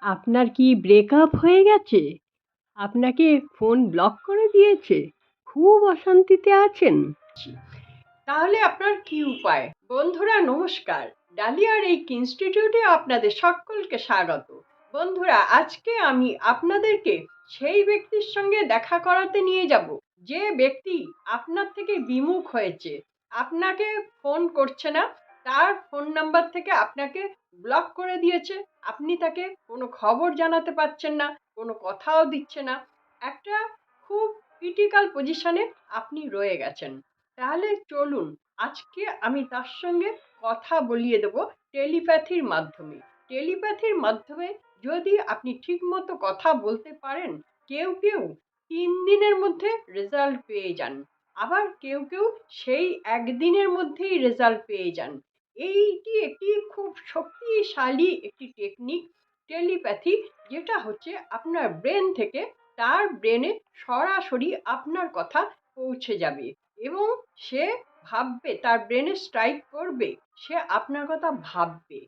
আপনার কি ব্রেকআপ হয়ে গেছে? আপনাকে ফোন ব্লক করে দিয়েছে। খুব অশান্তিতে আছেন। তাহলে আপনার কি উপায়? বন্ধুরা, নমস্কার। ডালিয়ার এই ইনস্টিটিউটে আপনাদের সকলকে স্বাগত। বন্ধুরা, আজকে আমি আপনাদেরকে সেই ব্যক্তির সঙ্গে দেখা করাতে নিয়ে যাব। যে ব্যক্তি আপনার থেকে বিমুখ হয়েছে। আপনাকে ফোন করছে না। তার ফোন নাম্বার থেকে আপনাকে ব্লক করে দিয়েছে। আপনি তাকে কোনো খবর জানাতে পারছেন না, কোনো কথাও দিচ্ছে না। একটা খুব ক্রিটিক্যাল পজিশনে আপনি রয়ে গেছেন। তাহলে চলুন, আজকে আমি তার সঙ্গে কথা বলিয়ে দেব টেলিপ্যাথির মাধ্যমে। টেলিপ্যাথির মাধ্যমে যদি আপনি ঠিকমতো কথা বলতে পারেন, কেউ কেউ তিন দিনের মধ্যে রেজাল্ট পেয়ে যান। আবার কেউ কেউ সেই একদিনের মধ্যেই রেজাল্ট পেয়ে যান। এইটি একটি খুব শক্তিশালী একটি টেকনিক টেলিপ্যাথি যেটা হচ্ছে আপনার ব্রেন থেকে তার ব্রেনে সরাসরি আপনার কথা পৌঁছে যাবে এবং সে ভাববে, তার ব্রেনে স্ট্রাইক করবে, সে আপনার কথা ভাববে।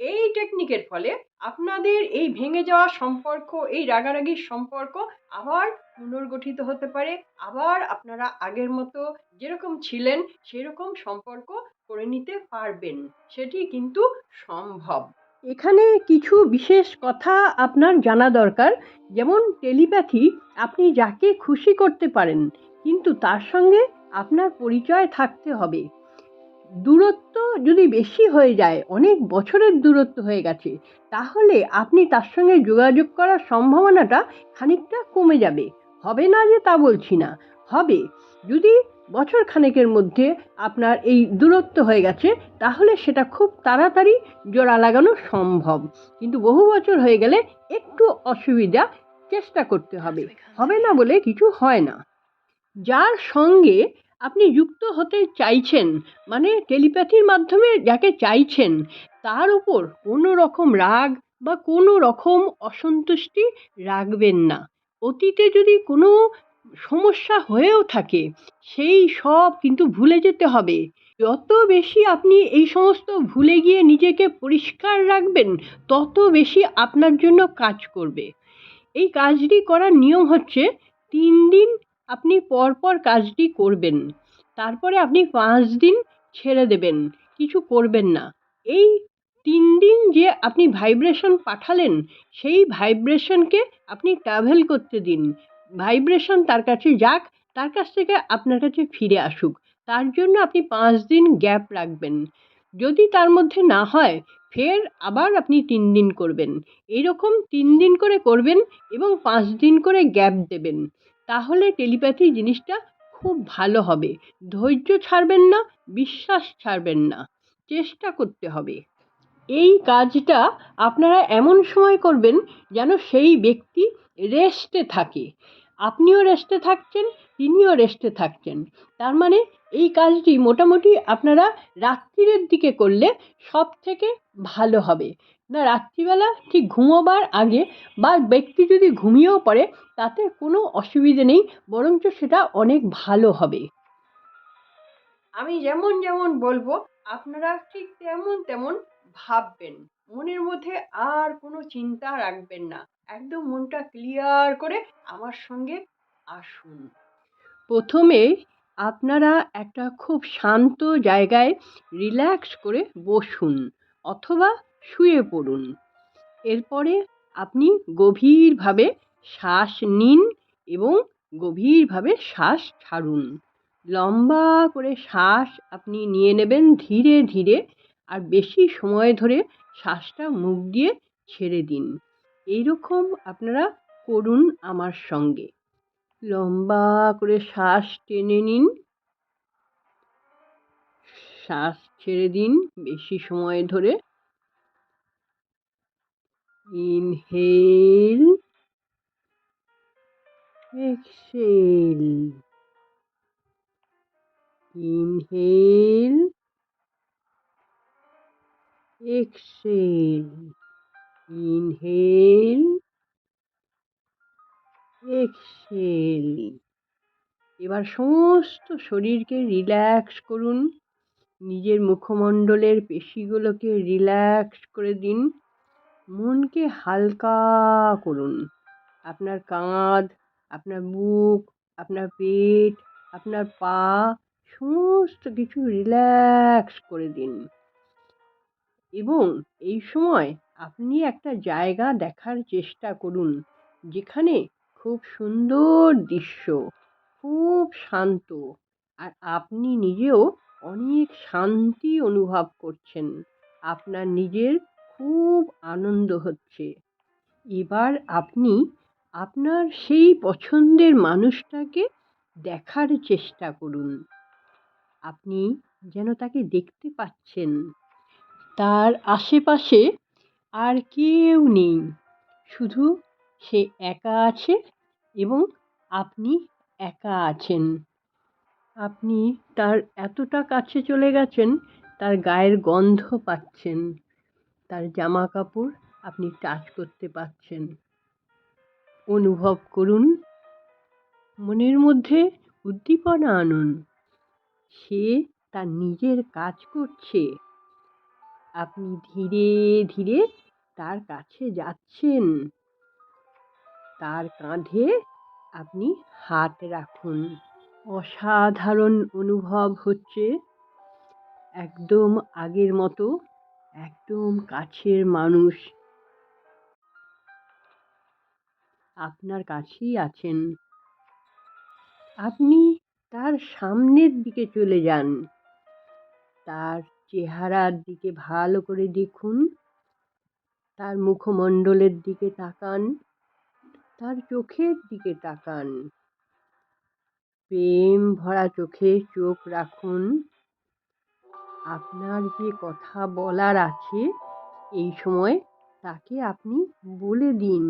এই টেকনিকের ফলে আপনাদের এই ভেঙে যাওয়া সম্পর্ক, এই রাগারাগির সম্পর্ক আবার পুনর্গঠিত হতে পারে। আবার আপনারা আগের মতো যেরকম ছিলেন, সেরকম সম্পর্ক করে নিতে পারবেন। সেটি কিন্তু সম্ভব। এখানে কিছু বিশেষ কথা আপনার জানা দরকার। যেমন টেলিপ্যাথি, আপনি যাকে খুশি করতে পারেন, কিন্তু তার সঙ্গে আপনার পরিচয় থাকতে হবে। দূরত্ব যদি বেশি হয়ে যায় অনেক বছরের দূরত্ব হয়ে গেছে তাহলে আপনি তার সঙ্গে যোগাযোগ করার সম্ভাবনাটা খানিকটা কমে যাবে। হবে না যে তা বলছি না হবে। যদি বছর খানেকের মধ্যে আপনার এই দূরত্ব হয়ে গেছে তাহলে সেটা খুব তাড়াতাড়ি জোড়া লাগানো সম্ভব। কিন্তু বহু বছর হয়ে গেলে একটু অসুবিধা চেষ্টা করতে হবে। হবে না বলে কিছু হয় না। যার সঙ্গে আপনি যুক্ত হতে চাইছেন মানে টেলিপ্যাথির মাধ্যমে যাকে চাইছেন, তার উপর কোনো রকম রাগ বা কোনো রকম অসন্তুষ্টি রাখবেন না। অতীতে যদি কোনো সমস্যা হয়েও থাকে, সেই সব কিন্তু ভুলে যেতে হবে। যত বেশি আপনি এই সমস্ত ভুলে গিয়ে নিজেকে পরিষ্কার রাখবেন, তত বেশি আপনার জন্য কাজ করবে। এই কাজটি করার নিয়ম হচ্ছে, তিন দিন আপনি পরপর কাজটি করবেন। তারপরে আপনি পাঁচ দিন ছেড়ে দেবেন, কিছু করবেন না। এই তিন দিন যে আপনি ভাইব্রেশন পাঠালেন, সেই ভাইব্রেশনকে আপনি ট্রাভেল করতে দিন। ভাইব্রেশন তার কাছে যাক, তার কাছ থেকে আপনার কাছে ফিরে আসুক। তার জন্য আপনি পাঁচ দিন গ্যাপ রাখবেন। যদি তার মধ্যে না হয়, ফের আবার আপনি তিন দিন করবেন। এইরকম তিন দিন করে করবেন এবং পাঁচ দিন করে গ্যাপ দেবেন। তাহলে টেলিপ্যাথি জিনিসটা খুব ভালো হবে। ধৈর্য ছাড়বেন না, বিশ্বাস ছাড়বেন না। চেষ্টা করতে হবে। এই কাজটা আপনারা এমন সময় করবেন যেন সেই ব্যক্তি রেস্টে থাকে। আপনিও রেস্টে থাকছেন, তিনিও রেস্টে থাকছেন। তার মানে এই কাজটি মোটামুটি আপনারা রাত্রিরের দিকে করলে সব থেকে ভালো হবে। না, রাত্রিবেলা ঠিক ঘুমোবার আগে বা ব্যক্তি যদি ঘুমিয়েও পড়ে, তাতে কোনো অসুবিধে নেই, বরঞ্চ সেটা অনেক ভালো হবে। আমি যেমন যেমন বলব, আপনারা ঠিক তেমন তেমন ভাববেন। মনের মধ্যে আর কোনো চিন্তা রাখবেন না। একদম মনটা ক্লিয়ার করে আমার সঙ্গে আসুন। প্রথমে আপনারা একটা খুব শান্ত জায়গায় রিল্যাক্স করে বসুন, অথবা শুয়ে পড়ুন। এরপরে আপনি গভীরভাবে শ্বাস নিন এবং গভীরভাবে শ্বাস ছাড়ুন। লম্বা করে শ্বাস আপনি নিয়ে নেবেন ধীরে ধীরে আর বেশি সময় ধরে শ্বাসটা মুখ দিয়ে ছেড়ে দিন। এইরকম আপনারা করুন আমার সঙ্গে। লম্বা করে শ্বাস টেনে নিন। শ্বাস ছেড়ে দিন বেশি সময় ধরে। Inhale exhale inhale exhale inhale exhale এবার সমস্ত শরীরকে রিল্যাক্স করুন। নিজের মুখমণ্ডলের পেশিগুলোকে রিল্যাক্স করে দিন। মনকে হালকা করুন। আপনার কাঁধ, আপনার বুক আপনার পেট, আপনার পা, সমস্ত কিছু রিল্যাক্স করে দিন। এবং এই সময় আপনি একটা জায়গা দেখার চেষ্টা করুন, যেখানে খুব সুন্দর দৃশ্য, খুব শান্ত, আর আপনি নিজেও অনেক শান্তি অনুভব করছেন। আপনার নিজের খুব আনন্দ হচ্ছে। এবার আপনি আপনার সেই পছন্দের মানুষটাকে দেখার চেষ্টা করুন। আপনি যেন তাকে দেখতে পাচ্ছেন। তার আশেপাশে আর কেউ নেই। শুধু সে একা আছে এবং আপনি একা আছেন। আপনি তার এতটা কাছে চলে গেছেন, তার গায়ের গন্ধ পাচ্ছেন। তার জামা কাপড় আপনি টাচ করতে পারছেন। অনুভব করুন। মনের মধ্যে উদ্দীপনা আনুন। সে তার নিজের কাজ করছে। আপনি ধীরে ধীরে তার কাছে যাচ্ছেন। তার কাঁধে আপনি হাত রাখুন। অসাধারণ অনুভব হচ্ছে। একদম আগের মতো একদম কাছের মানুষ। আপনার কাছেই আছেন। আপনি তার সামনের দিকে চলে যান। তার চেহারার দিকে ভালো করে দেখুন। তার মুখমণ্ডলের দিকে তাকান। তার চোখের দিকে তাকান। প্রেম ভরা চোখে চোখ রাখুন। আপনার যে কথা বলার আছে এই সময় তাকে আপনি বলে দিন।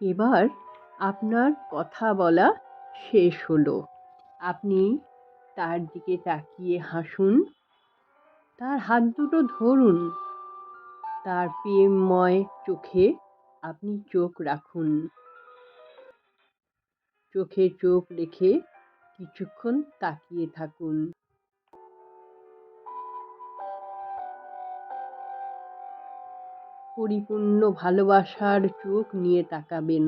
এবার আপনার কথা বলা শেষ হলো। আপনি তার দিকে তাকিয়ে হাসুন। তার হাত দুটো ধরুন। তার প্রেমময় চোখে আপনি চোখ রাখুন। চোখে চোখ রেখে কিছুক্ষণ তাকিয়ে থাকুন। পরিপূর্ণ ভালোবাসার চোখ নিয়ে তাকাবেন।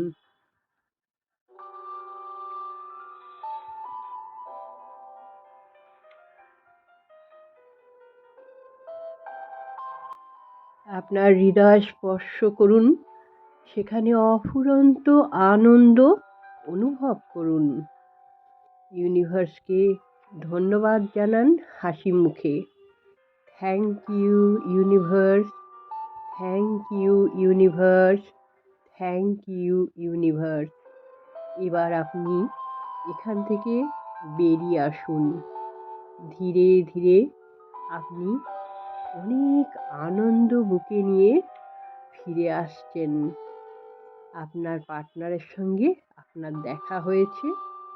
আপনার হৃদয় স্পর্শ করুন, সেখানে অফুরন্ত আনন্দ অনুভব করুন। ইউনিভার্সকে ধন্যবাদ জানান হাসি মুখে thank you universe. Thank you universe thank you universe এবার আপনি এখান থেকে বেরিয়ে আসুন। ধীরে ধীরে আপনি অনেক আনন্দ বুকে নিয়ে ফিরে আসছেন। আপনার পার্টনারের সঙ্গে আপনার দেখা হয়েছে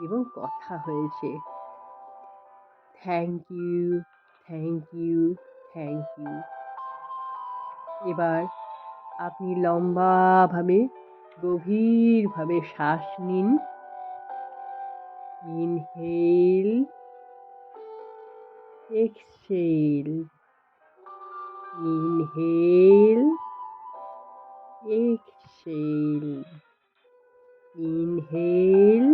এবং কথা হয়েছে। Thank you thank you thank you এবার আপনি লম্বাভাবে, গভীরভাবে শ্বাস নিন। Inhale exhale inhale exhale inhale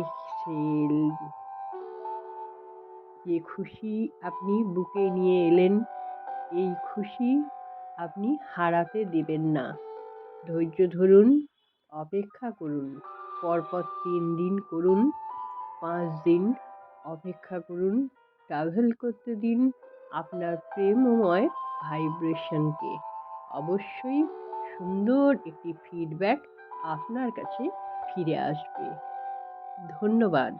exhale যে খুশি আপনি বুকে নিয়ে এলেন। এই খুশি আপনি হারাতে দেবেন না। ধৈর্য ধরুন, অপেক্ষা করুন, পরপর তিন দিন করুন, পাঁচ দিন অপেক্ষা করুন ট্রাভেল করতে দিন আপনার প্রেমময় ভাইব্রেশনকে অবশ্যই সুন্দর একটি ফিডব্যাক আপনার কাছে ফিরে আসবে। ধন্যবাদ।